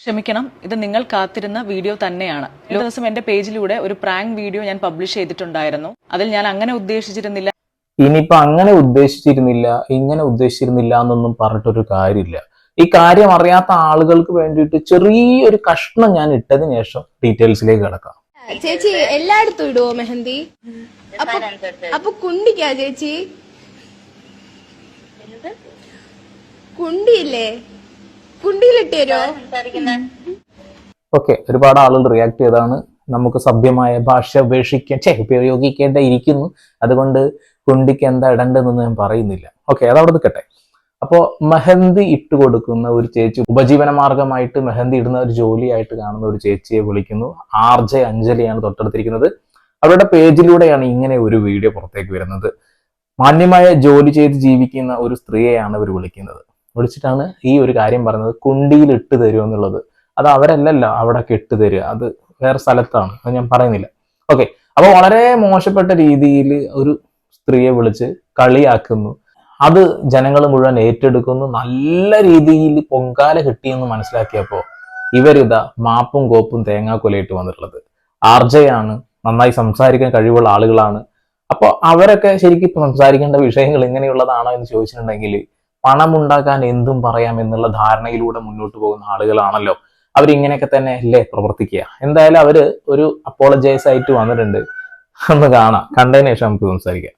ക്ഷമിക്കണം ഇത് നിങ്ങൾ കാത്തിരുന്ന വീഡിയോ തന്നെയാണ്. ഒരു ദിവസം എന്റെ പേജിലൂടെ ഒരു പ്രാങ്ക് വീഡിയോ ഞാൻ പബ്ലിഷ് ചെയ്തിട്ടുണ്ടായിരുന്നു. അതിൽ ഞാൻ അങ്ങനെ ഉദ്ദേശിച്ചിരുന്നില്ല. ഇനിയിപ്പോ അങ്ങനെ ഉദ്ദേശിച്ചിരുന്നില്ല ഇങ്ങനെ ഉദ്ദേശിച്ചിരുന്നില്ല എന്നൊന്നും പറഞ്ഞിട്ടൊരു കാര്യമില്ല. ഈ കാര്യം അറിയാത്ത ആളുകൾക്ക് വേണ്ടിയിട്ട് ചെറിയൊരു കഷ്ണം ഞാൻ ഇട്ടതിന് ശേഷം ഡീറ്റെയിൽസിലേക്ക് കിടക്കാം. ചേച്ചി എല്ലായിടത്തും ഇടുവോ മെഹന്തി? അപ്പൊ അപ്പൊ കുണ്ടിക്കാ ചേച്ചി? കുണ്ടിയില്ലേ? കുണ്ടിയിലിട്ട് തരുമോ ഓക്കെ ഒരുപാട് ആളുകൾ റിയാക്ട് ചെയ്താണ് നമുക്ക് സഭ്യമായ ഭാഷ ഉപേക്ഷിക്കാൻ ചേ ഉപയോഗിക്കേണ്ട ഇരിക്കുന്നു. അതുകൊണ്ട് കുണ്ടിക്ക് എന്താ ഇടണ്ടെന്നൊന്നും ഞാൻ പറയുന്നില്ല. ഓക്കെ അതവിടെ നിൽക്കട്ടെ. അപ്പോൾ മെഹന്തി ഇട്ട് കൊടുക്കുന്ന ഒരു ചേച്ചി ഉപജീവന മാർഗമായിട്ട് മെഹന്തി ഇടുന്ന ഒരു ജോലിയായിട്ട് കാണുന്ന ഒരു ചേച്ചിയെ വിളിക്കുന്നു. ആർ ജെ അഞ്ജലിയാണ് തൊട്ടടുത്തിരിക്കുന്നത്. അവരുടെ പേജിലൂടെയാണ് ഇങ്ങനെ ഒരു വീഡിയോ പുറത്തേക്ക് വരുന്നത്. മാന്യമായ ജോലി ചെയ്ത് ജീവിക്കുന്ന ഒരു സ്ത്രീയെയാണ് ഇവർ വിളിക്കുന്നത്. വിളിച്ചിട്ടാണ് ഈ ഒരു കാര്യം പറഞ്ഞത്. കുണ്ടിയിൽ ഇട്ട് തരുമോ എന്നുള്ളത്. അത് അവരല്ലല്ലോ അവിടെ ഇട്ട് തരിക. അത് വേറെ സ്ഥലത്താണ്. അത് ഞാൻ പറയുന്നില്ല. ഓക്കെ അപ്പൊ വളരെ മോശപ്പെട്ട രീതിയിൽ ഒരു സ്ത്രീയെ വിളിച്ച് കളിയാക്കുന്നു. അത് ജനങ്ങൾ മുഴുവൻ ഏറ്റെടുക്കുന്നു. നല്ല രീതിയിൽ പൊങ്കാല കിട്ടിയെന്ന് മനസ്സിലാക്കിയപ്പോ ഇവരിതാ മാപ്പും കോപ്പും തേങ്ങാക്കൊലയിട്ട് വന്നിട്ടുള്ളത്. ആർജയാണ് നന്നായി സംസാരിക്കാൻ കഴിവുള്ള ആളുകളാണ്. അപ്പോൾ അവരൊക്കെ ശരിക്കും സംസാരിക്കേണ്ട വിഷയങ്ങൾ ഇങ്ങനെയുള്ളതാണോ എന്ന് ചോദിച്ചിട്ടുണ്ടെങ്കിൽ പണം ഉണ്ടാക്കാൻ എന്തും പറയാം എന്നുള്ള ധാരണയിലൂടെ മുന്നോട്ട് പോകുന്ന ആളുകളാണല്ലോ. അവരിങ്ങനെയൊക്കെ തന്നെ അല്ലേ പ്രവർത്തിക്കുക. എന്തായാലും അവർ ഒരു അപ്പോളജൈസ് ആയിട്ട് വന്നിട്ടുണ്ട്. ഒന്ന് കാണാം. കണ്ടതിന് ശേഷം നമുക്ക് സംസാരിക്കാം.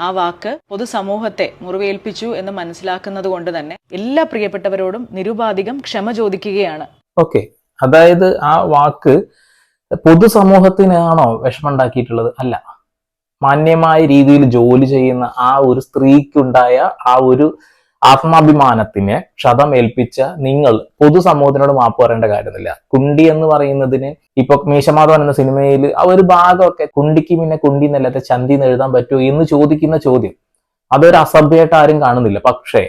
ആ വാക്ക് പൊതുസമൂഹത്തെ മുറിവേൽപ്പിച്ചു എന്ന് മനസ്സിലാക്കുന്നത് കൊണ്ട് തന്നെ എല്ലാ പ്രിയപ്പെട്ടവരോടും നിരുപാധികം ക്ഷമ ചോദിക്കുകയാണ്. ഓക്കെ. അതായത് ആ വാക്ക് പൊതുസമൂഹത്തിനാണോ വിഷമുണ്ടാക്കിയിട്ടുള്ളത് അല്ല. മാന്യമായ രീതിയിൽ ജോലി ചെയ്യുന്ന ആ ഒരു സ്ത്രീക്കുണ്ടായ ആ ഒരു ആത്മാഭിമാനത്തിനെ ക്ഷതം ഏൽപ്പിച്ച നിങ്ങൾ പൊതുസമൂഹത്തിനോട് മാപ്പ് പറയേണ്ട കാര്യമില്ല കുണ്ടി എന്ന് പറയുന്നതിന് ഇപ്പൊ മീശമാധവൻ എന്ന സിനിമയിൽ ആ ഒരു ഭാഗമൊക്കെ കുണ്ടിക്ക് പിന്നെ കുണ്ടി എന്നല്ലാത്ത ചന്തി എന്ന് എഴുതാൻ പറ്റുമോ എന്ന് ചോദിക്കുന്ന ചോദ്യം. അതൊരു അസഭ്യമായിട്ട് ആരും കാണുന്നില്ല. പക്ഷേ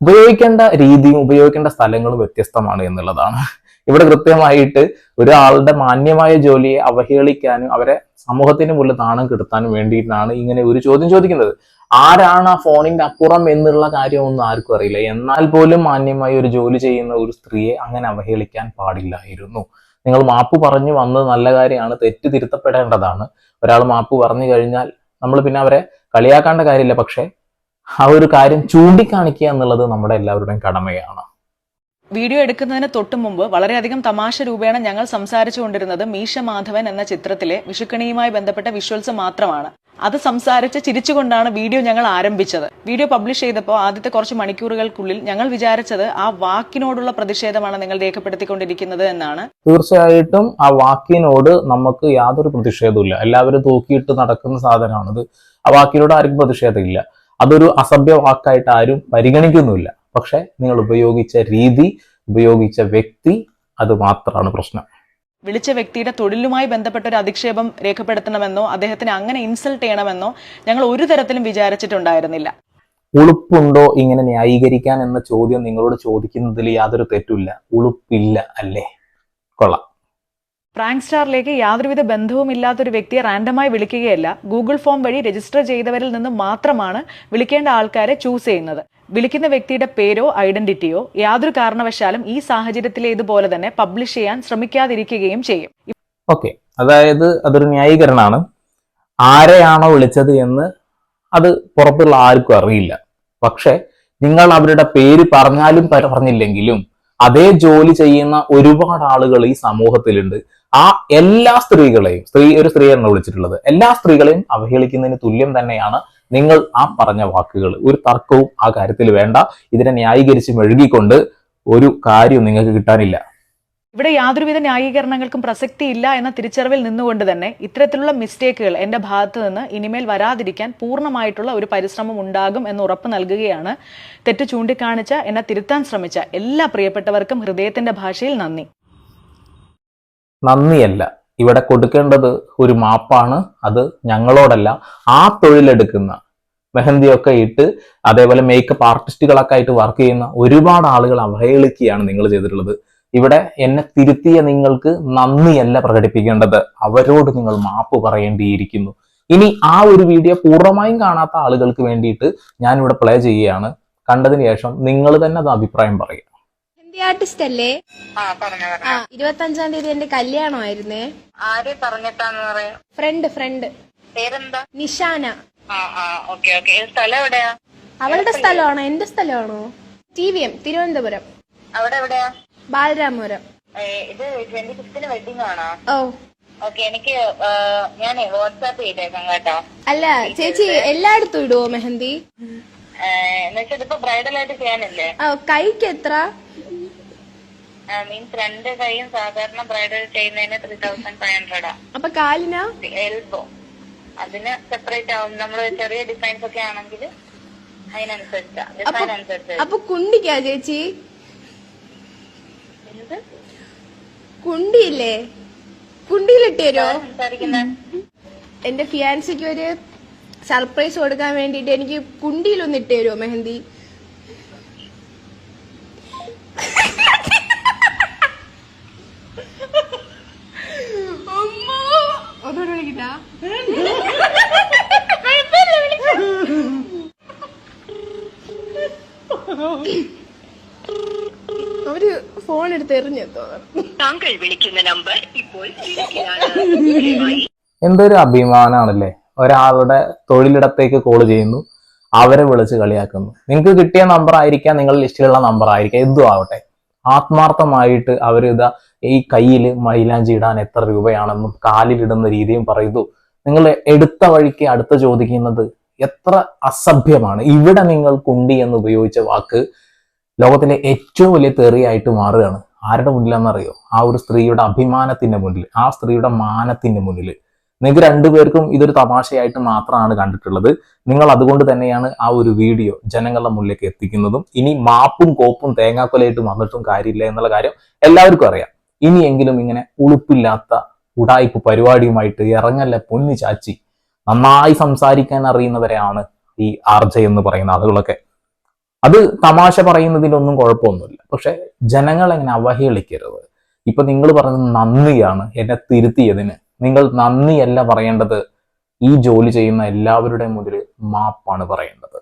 ഉപയോഗിക്കേണ്ട രീതിയും ഉപയോഗിക്കേണ്ട സ്ഥലങ്ങളും വ്യത്യസ്തമാണ് എന്നുള്ളതാണ്. ഇവിടെ കൃത്യമായിട്ട് ഒരാളുടെ മാന്യമായ ജോലിയെ അവഹേളിക്കാനും അവരെ സമൂഹത്തിന് മുന്നിൽ നാണം കെടുത്താനും വേണ്ടിയിട്ടാണ് ഇങ്ങനെ ഒരു ചോദ്യം ചോദിക്കുന്നത്. ആരാണ് ആ ഫോണിന്റെ അപ്പുറം എന്നുള്ള കാര്യമൊന്നും ആർക്കും അറിയില്ല. എന്നാൽ പോലും മാന്യമായി ഒരു ജോലി ചെയ്യുന്ന ഒരു സ്ത്രീയെ അങ്ങനെ അവഹേളിക്കാൻ പാടില്ലായിരുന്നു. നിങ്ങൾ മാപ്പ് പറഞ്ഞു വന്നത് നല്ല കാര്യമാണ് തെറ്റ് തിരുത്തപ്പെടേണ്ടതാണ്. ഒരാൾ മാപ്പ് പറഞ്ഞു കഴിഞ്ഞാൽ നമ്മൾ പിന്നെ അവരെ കളിയാക്കേണ്ട കാര്യമില്ല. പക്ഷേ ആ ഒരു കാര്യം ചൂണ്ടിക്കാണിക്കുക എന്നുള്ളത് നമ്മുടെ എല്ലാവരുടെയും കടമയാണ്. വീഡിയോ എടുക്കുന്നതിന് തൊട്ടു മുമ്പ് വളരെയധികം തമാശ രൂപേണ ഞങ്ങൾ സംസാരിച്ചുകൊണ്ടിരുന്നത് മീശ മാധവൻ എന്ന ചിത്രത്തിലെ വിഷുക്കണിയുമായി ബന്ധപ്പെട്ട വിഷ്വൽസ് മാത്രമാണ്. അത് സംസാരിച്ച് ചിരിച്ചുകൊണ്ടാണ് വീഡിയോ ഞങ്ങൾ ആരംഭിച്ചത്. വീഡിയോ പബ്ലിഷ് ചെയ്തപ്പോൾ ആദ്യത്തെ കുറച്ച് മണിക്കൂറുകൾക്കുള്ളിൽ ഞങ്ങൾ വിചാരിച്ചത് ആ വാക്കിനോടുള്ള പ്രതിഷേധമാണ് നിങ്ങൾ രേഖപ്പെടുത്തിക്കൊണ്ടിരിക്കുന്നത് എന്നാണ്. തീർച്ചയായിട്ടും ആ വാക്കിനോട് നമുക്ക് യാതൊരു പ്രതിഷേധവും എല്ലാവരും തൂക്കിയിട്ട് നടക്കുന്ന സാധനമാണത്. ആ വാക്കിനോട് ആർക്കും പ്രതിഷേധമില്ല. അതൊരു അസഭ്യ വാക്കായിട്ട് ആരും പരിഗണിക്കുന്നുമില്ല. പക്ഷെ നിങ്ങൾ ഉപയോഗിച്ച രീതി ഉപയോഗിച്ച വ്യക്തി അത് മാത്രമാണ് പ്രശ്നം. വിളിച്ച വ്യക്തിയുടെ തൊഴിലുമായി ബന്ധപ്പെട്ട ഒരു അധിക്ഷേപം രേഖപ്പെടുത്തണമെന്നോ അദ്ദേഹത്തിന് അങ്ങനെ ഇൻസൾട്ട് ചെയ്യണമെന്നോ ഞങ്ങൾ ഒരു തരത്തിലും വിചാരിച്ചിട്ടുണ്ടായിരുന്നില്ല. ഉളുപ്പുണ്ടോ ഇങ്ങനെ ന്യായീകരിക്കാൻ എന്ന ചോദ്യം നിങ്ങളോട് ചോദിക്കുന്നതിൽ യാതൊരു തെറ്റുമില്ല. ഉളുപ്പില്ല അല്ലേ? കൊള്ളാം. പ്രാങ്ക് സ്റ്റാറിലേക്ക് യാതൊരുവിധ ബന്ധവും ഇല്ലാത്ത ഒരു വ്യക്തിയെ റാൻഡമായി വിളിക്കുകയല്ല. ഗൂഗിൾ ഫോം വഴി രജിസ്റ്റർ ചെയ്തവരിൽ നിന്ന് മാത്രമാണ് വിളിക്കേണ്ട ആൾക്കാരെ ചൂസ് ചെയ്യുന്നത്. വിളിക്കുന്ന വ്യക്തിയുടെ പേരോ ഐഡന്റിറ്റിയോ യാതൊരു കാരണവശാലും ഈ സാഹചര്യത്തിലേതുപോലെ തന്നെ പബ്ലിഷ് ചെയ്യാൻ ശ്രമിക്കാതിരിക്കുകയും ചെയ്യും. ഓക്കെ അതായത് അതൊരു ന്യായീകരണമാണ്. ആരെയാണോ വിളിച്ചത് എന്ന് അത് പുറത്തുള്ള ആർക്കും അറിയില്ല. പക്ഷെ നിങ്ങൾ അവരുടെ പേര് പറഞ്ഞാലും പറഞ്ഞില്ലെങ്കിലും അതേ ജോലി ചെയ്യുന്ന ഒരുപാട് ആളുകൾ ഈ സമൂഹത്തിലുണ്ട്. ആ എല്ലാ സ്ത്രീകളെയും സ്ത്രീ ഒരു സ്ത്രീയാണ് വിളിച്ചിട്ടുള്ളത്. എല്ലാ സ്ത്രീകളെയും അവഹേളിക്കുന്നതിന് തുല്യം തന്നെയാണ് നിങ്ങൾ ആ പറഞ്ഞ വാക്കുകൾ ഒരു തർക്കവും ആ കാര്യത്തിൽ വേണ്ട. ഇതിനെ ന്യായീകരിച്ച് മെഴുകിക്കൊണ്ട് ഒരു കാര്യം നിങ്ങൾക്ക് കിട്ടാനില്ല. ഇവിടെ യാതൊരുവിധ ന്യായീകരണങ്ങൾക്കും പ്രസക്തിയില്ല എന്ന തിരിച്ചറിവിൽ നിന്നുകൊണ്ട് തന്നെ ഇത്തരത്തിലുള്ള മിസ്റ്റേക്കുകൾ എന്റെ ഭാഗത്ത് നിന്ന് ഇനിമേൽ വരാതിരിക്കാൻ പൂർണമായിട്ടുള്ള ഒരു പരിശ്രമം ഉണ്ടാകും എന്ന് ഉറപ്പ് നൽകുകയാണ്. തെറ്റ് ചൂണ്ടിക്കാണിച്ച എന്നെ തിരുത്താൻ ശ്രമിച്ച എല്ലാ പ്രിയപ്പെട്ടവർക്കും ഹൃദയത്തിന്റെ ഭാഷയിൽ നന്ദി. നന്ദിയല്ല. ഇവിടെ കൊടുക്കേണ്ടത് ഒരു മാപ്പാണ്. അത് ഞങ്ങളോടല്ല ആ തൊഴിലെടുക്കുന്ന മെഹന്തിയൊക്കെ ഇട്ട് അതേപോലെ മേക്കപ്പ് ആർട്ടിസ്റ്റുകളൊക്കെ ആയിട്ട് വർക്ക് ചെയ്യുന്ന ഒരുപാട് ആളുകൾ അവഹേളിക്കുകയാണ് നിങ്ങൾ ചെയ്തിട്ടുള്ളത്. ഇവിടെ എന്നെ തിരുത്തിയ നിങ്ങൾക്ക് നന്ദിയല്ല പ്രകടിപ്പിക്കേണ്ടത്. അവരോട് നിങ്ങൾ മാപ്പ് പറയേണ്ടിയിരിക്കുന്നു. ഇനി ആ ഒരു വീഡിയോ പൂർണമായും കാണാത്ത ആളുകൾക്ക് വേണ്ടിയിട്ട് ഞാനിവിടെ പ്ലേ ചെയ്യുകയാണ്. കണ്ടതിന് ശേഷം നിങ്ങൾ തന്നെ അത് അഭിപ്രായം പറയുക. മെഹന്തി ആർട്ടിസ്റ്റ് അല്ലേ? ആ പറഞ്ഞു ആ പറഞ്ഞു. ഇരുപത്തി അഞ്ചാം തീയതി എന്റെ കല്യാണമായിരുന്നേ. ആര് പറഞ്ഞിട്ടാന്ന് പറയാ? Friend friend. പേരെന്താ? നിഷാന. ആ ആ ഓക്കെ ഓക്കെ. സ്ഥലം എവിടെയാ? അവളുടെ സ്ഥലമാണോ? എന്റെ സ്ഥലമാണോ? T V M Thiruvananthapuram. അവിടെ എവിടെയാ? ബാലരാമപുരം. ഇത് ട്വന്റി ഫിഫ്തിന് വെഡിങ് ആണോ? ഓ. ഓക്കെ എനിക്ക് ഞാൻ വാട്സാപ്പ് ചെയ്തേക്കാം കേട്ടോ. അല്ല ചേച്ചി എല്ലായിടത്തും ഇടുവോ മെഹന്തി? എന്നുവെച്ചാൽ ഇതിപ്പോ ബ്രൈഡൽ ആയിട്ട് ചെയ്യാനല്ലേ? കൈക്ക് എത്ര? മീൻസ് രണ്ട് കൈയും സാധാരണ ബ്രൈഡൽ ചെയ്യുന്നതിന് ത്രീ തൗസൻഡ് ഫൈവ് ഹൺഡ്രഡാ അപ്പൊ കാലിന്? എൽബോ അതിന് സെപ്പറേറ്റ് ആവും. നമ്മൾ ചെറിയ ഡിസൈൻസ് ഒക്കെ ആണെങ്കിൽ അതിനനുസരിച്ചാ. ഡിസൈൻ അനുസരിച്ച് അപ്പൊ കുണ്ടിക്കാ ചേച്ചി? എന്ത്? കുണ്ടിയില്ലേ? കുണ്ടിയിലിട്ട് തരുമോ എന്റെ ഫിയാൻസിക്ക് ഒരു സർപ്രൈസ് കൊടുക്കാൻ വേണ്ടിട്ട് എനിക്ക് കുണ്ടിയിലൊന്ന് ഇട്ട് തരുമോ മെഹന്തി? ഒന്നുകൂടെ വിളിക്കട്ടാ അവർ ഫോൺ എടുത്ത് എറിഞ്ഞു താങ്കൾ വിളിക്കുന്ന നമ്പർ ഇപ്പോൾ എന്തൊരു അഭിമാനാണല്ലേ? ഒരാളുടെ തൊഴിലിടത്തേക്ക് കോൾ ചെയ്യുന്നു അവരെ വിളിച്ച് കളിയാക്കുന്നു. നിങ്ങൾക്ക് കിട്ടിയ നമ്പർ ആയിരിക്കാം നിങ്ങളുടെ ലിസ്റ്റിലുള്ള നമ്പർ ആയിരിക്കാം എന്തും ആവട്ടെ. ആത്മാർത്ഥമായിട്ട് അവർ ഇതാ ഈ കയ്യിൽ മൈലാഞ്ചി ഇടാൻ എത്ര രൂപയാണെന്നും കാലിലിടുന്ന രീതിയും പറയുന്നു. നിങ്ങൾ എടുത്ത വഴിക്ക് അടുത്ത ചോദിക്കുന്നത് എത്ര അസഭ്യമാണ്. ഇവിടെ നിങ്ങൾ കുണ്ടി എന്ന് ഉപയോഗിച്ച വാക്ക് ലോകത്തിലെ ഏറ്റവും വലിയ തെറിയായിട്ട് മാറുകയാണ്. ആരുടെ മുന്നിലാണെന്നറിയോ? ആ ഒരു സ്ത്രീയുടെ അഭിമാനത്തിന്റെ മുന്നിൽ ആ സ്ത്രീയുടെ മാനത്തിന്റെ മുന്നിൽ. നിങ്ങൾക്ക് രണ്ടുപേർക്കും ഇതൊരു തമാശയായിട്ട് മാത്രമാണ് കണ്ടിട്ടുള്ളത്. നിങ്ങൾ അതുകൊണ്ട് തന്നെയാണ് ആ ഒരു വീഡിയോ ജനങ്ങളുടെ മുന്നിലേക്ക് എത്തിക്കുന്നതും ഇനി മാപ്പും കോപ്പും തേങ്ങാക്കൊലയായിട്ട് വന്നിട്ടും കാര്യമില്ല എന്നുള്ള കാര്യം എല്ലാവർക്കും അറിയാം. ഇനിയെങ്കിലും ഇങ്ങനെ ഉളുപ്പില്ലാത്ത ഉടായ്പ പരിപാടിയുമായിട്ട് ഇറങ്ങല്ല പൊന്നു ചാച്ചി. നന്നായി സംസാരിക്കാൻ അറിയുന്നവരെയാണ് ഈ ആർജ എന്ന് പറയുന്ന ആളുകളൊക്കെ. അത് തമാശ പറയുന്നതിലൊന്നും കുഴപ്പമൊന്നുമില്ല. പക്ഷെ ജനങ്ങളെങ്ങനെ അവഹേളിക്കരുത്? ഇപ്പൊ നിങ്ങൾ പറയുന്നത് നന്ദിയാണ് എന്നെ തിരുത്തിയതിന്. നിങ്ങൾ നന്ദിയല്ല പറയേണ്ടത്. ഈ ജോലി ചെയ്യുന്ന എല്ലാവരുടെയും മുതൽ മാപ്പാണ് പറയേണ്ടത്.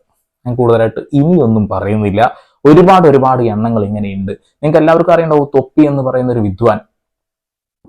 ഞാൻ കൂടുതലായിട്ട് ഇനിയൊന്നും പറയുന്നില്ല. ഒരുപാട് ഒരുപാട് എണ്ണങ്ങൾ ഇങ്ങനെയുണ്ട്. നിങ്ങൾക്ക് എല്ലാവർക്കും അറിയേണ്ടാവും തൊപ്പി എന്ന് പറയുന്ന ഒരു വിദ്വാൻ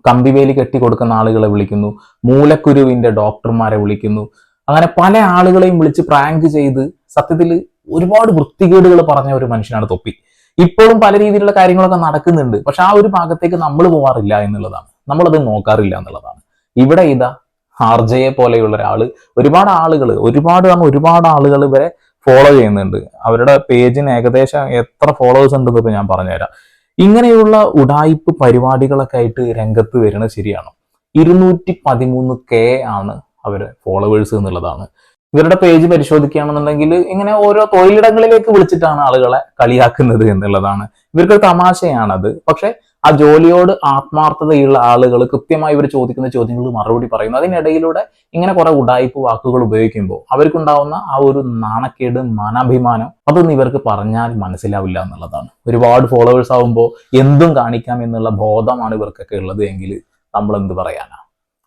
കമ്പിവേലി കെട്ടി കൊടുക്കുന്ന ആളുകളെ വിളിക്കുന്നു. മൂലക്കുരുവിന്റെ ഡോക്ടർമാരെ വിളിക്കുന്നു. അങ്ങനെ പല ആളുകളെയും വിളിച്ച് പ്രാങ്ക് ചെയ്ത് സത്യത്തിൽ ഒരുപാട് വൃത്തികേടുകൾ പറഞ്ഞ ഒരു മനുഷ്യനാണ് തൊപ്പി. ഇപ്പോഴും പല രീതിയിലുള്ള കാര്യങ്ങളൊക്കെ നടക്കുന്നുണ്ട്. പക്ഷെ ആ ഒരു ഭാഗത്തേക്ക് നമ്മൾ പോവാറില്ല എന്നുള്ളതാണ്. നമ്മളത് നോക്കാറില്ല എന്നുള്ളതാണ്. ഇവിടെ ഇതാ ആർജയെ പോലെയുള്ള ഒരാൾ ഒരുപാട് ആളുകൾ ഒരുപാട് ഒരുപാട് ആളുകൾ ഇവരെ ഫോളോ ചെയ്യുന്നുണ്ട്. അവരുടെ പേജിന് ഏകദേശം എത്ര ഫോളോവേഴ്സ് ഉണ്ടെന്ന് ഇപ്പൊ ഞാൻ പറഞ്ഞുതരാം. ഇങ്ങനെയുള്ള ഉടായിപ്പ് പരിപാടികളൊക്കെ ആയിട്ട് രംഗത്ത് വരുന്നത് ശരിയാണോ. ഇരുന്നൂറ്റി പതിമൂന്ന് കെ ആണ് അവരെ ഫോളോവേഴ്സ് എന്നുള്ളതാണ്. ഇവരുടെ പേജ് പരിശോധിക്കുകയാണെന്നുണ്ടെങ്കിൽ ഇങ്ങനെ ഓരോ തൊഴിലിടങ്ങളിലേക്ക് വിളിച്ചിട്ടാണ് ആളുകളെ കളിയാക്കുന്നത് എന്നുള്ളതാണ്. ഇവർക്കൊരു തമാശയാണത്. പക്ഷെ ആ ജോലിയോട് ആത്മാർത്ഥതയുള്ള ആളുകൾ കൃത്യമായി ഇവർ ചോദിക്കുന്ന ചോദ്യങ്ങൾ മറുപടി പറയുന്നു. അതിനിടയിലൂടെ ഇങ്ങനെ കുറെ ഉടായ്പ വാക്കുകൾ ഉപയോഗിക്കുമ്പോൾ അവർക്കുണ്ടാവുന്ന ആ ഒരു നാണക്കേട് മാനാഭിമാനം അതൊന്നും ഇവർക്ക് പറഞ്ഞാൽ മനസ്സിലാവില്ല എന്നുള്ളതാണ്. ഒരുപാട് ഫോളോവേഴ്സ് ആവുമ്പോൾ എന്തും കാണിക്കാം എന്നുള്ള ബോധമാണ് ഇവർക്കൊക്കെ ഉള്ളത് എങ്കിൽ നമ്മൾ എന്ത് പറയാനാ?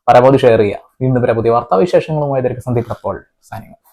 പരമാവധി ഷെയർ ചെയ്യുക. വീണ്ടും പരമാവധി വാർത്താവിശേഷങ്ങളുമായി. സന്ദീപ് അപ്പോൾ സാനിങ്